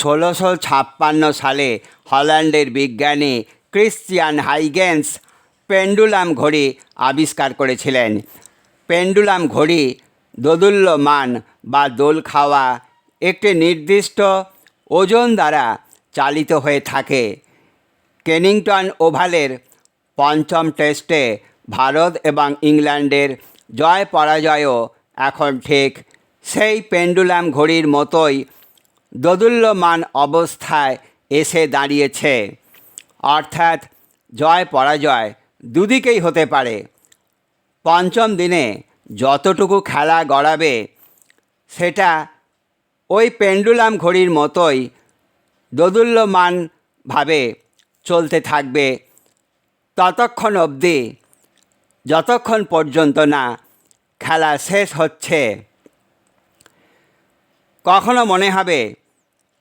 ষোলোশো ছাপ্পান্ন সালে হল্যান্ডের বিজ্ঞানী ক্রিশ্চিয়ান হাইগেন্স পেন্ডুলাম ঘড়ি আবিষ্কার করেছিলেন। পেন্ডুলাম ঘড়ি দোদুল্যমান বা দোল খাওয়া একটি নির্দিষ্ট ওজন দ্বারা চালিত হয়ে থাকে। কেনিংটন ওভালের পঞ্চম টেস্টে ভারত এবং ইংল্যান্ডের জয় পরাজয়ও এখন ঠিক। সেই পেন্ডুলাম ঘড়ির মতোই দোদুল্যমান অবস্থায় এসে দাঁড়িয়েছে। অর্থাৎ জয় পরাজয় দুদিকেই হতে পারে। পঞ্চম দিনে যতটুকু খেলা গড়াবে, সেটা ওই পেন্ডুলাম ঘড়ির মতোই দোদুল্যমানভাবে চলতে থাকবে। ততক্ষণ অবধি, যতক্ষণ পর্যন্ত না খেলা শেষ হচ্ছে, কখনো মনে হবে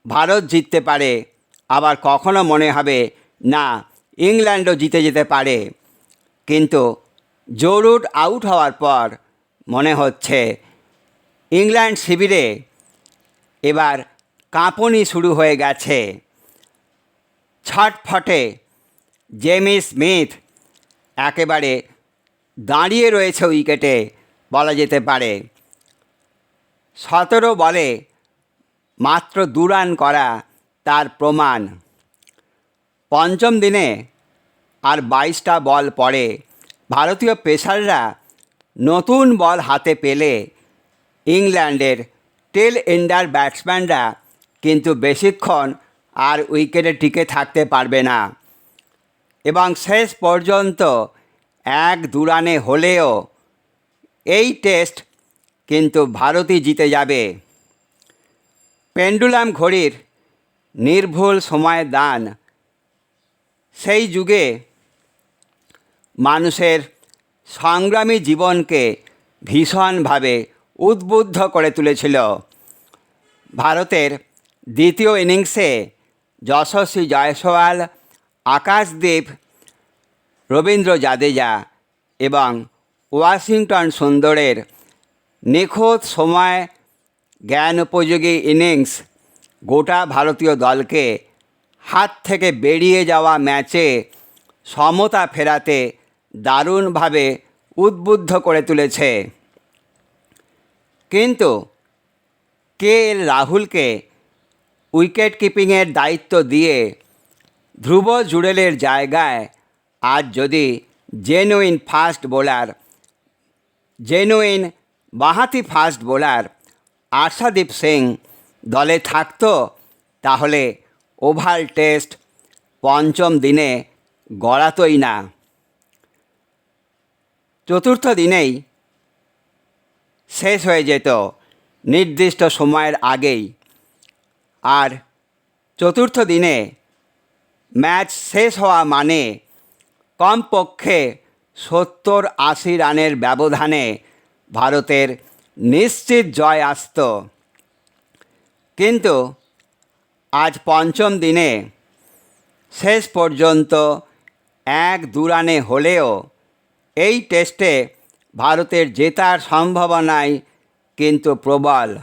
ভারত জিততে পারে। আবার কখনো মনে হবে, না, ইংল্যান্ডও জিতে যেতে পারে। কিন্তু জরুর আউট হওয়ার পর মনে হচ্ছে, ইংল্যান্ড শিবিরে এবার কাঁপুনি শুরু হয়ে গেছে। ছটফটে জেমি স্মিথ একেবারে দাঁড়িয়ে রয়েছে উইকেটে, বলা যেতে পারে। সতেরো বলে মাত্র দু রান করা তার প্রমাণ। পঞ্চম দিনে আর বাইশটা বল পড়ে। ভারতীয় পেসাররা নতুন বল হাতে পেলে ইংল্যান্ডের টেল এন্ডার ব্যাটসম্যানরা কিন্তু বেশিক্ষণ আর উইকেটে টিকে থাকতে পারবে না। এবং শেষ পর্যন্ত এক দু রানে হলেও এই টেস্ট কিন্তু ভারতই জিতে যাবে। পেন্ডুলাম ঘড়ির নির্ভুল সময় দান। সেই যুগে মানুষের সংগ্রামী জীবনকে ভীষণভাবে উদ্বুদ্ধ করে তুলেছিল। ভারতের দ্বিতীয় ইনিংসে যশস্বী জয়সওয়াল, আকাশদীপ, রবীন্দ্র জাদেজা এবং ওয়াশিংটন সুন্দরের নিখুঁত সময় জ্ঞান উপযোগী ইনিংস গোটা ভারতীয় দলকে হাত থেকে বেরিয়ে যাওয়া ম্যাচে সমতা ফেরাতে দারুণভাবে উদ্বুদ্ধ করে তুলেছে। কিন্তু কে এল রাহুলকে উইকেট কিপিংয়ের দায়িত্ব দিয়ে ধ্রুব জুড়েলের জায়গায় আজ যদি জেনুইন ফাস্ট বোলার জেনুইন বাঁহাতি ফাস্ট বোলার আশাদীপ সিং দলে থাকতো, তাহলে ওভাল টেস্ট পঞ্চম দিনে গড়াতই না। চতুর্থ দিনেই শেষ হয়ে যেত নির্দিষ্ট সময়ের আগেই। আর চতুর্থ দিনে ম্যাচ শেষ হওয়া মানে কমপক্ষে সত্তর আশি রানের ব্যবধানে ভারতের নিশ্চিত জয় আসত। কিন্তু আজ পঞ্চম দিনে শেষ পর্যন্ত এক দুরানে হলেও এই টেস্টে ভারতের জেতার সম্ভাবনাই কিন্তু প্রবল।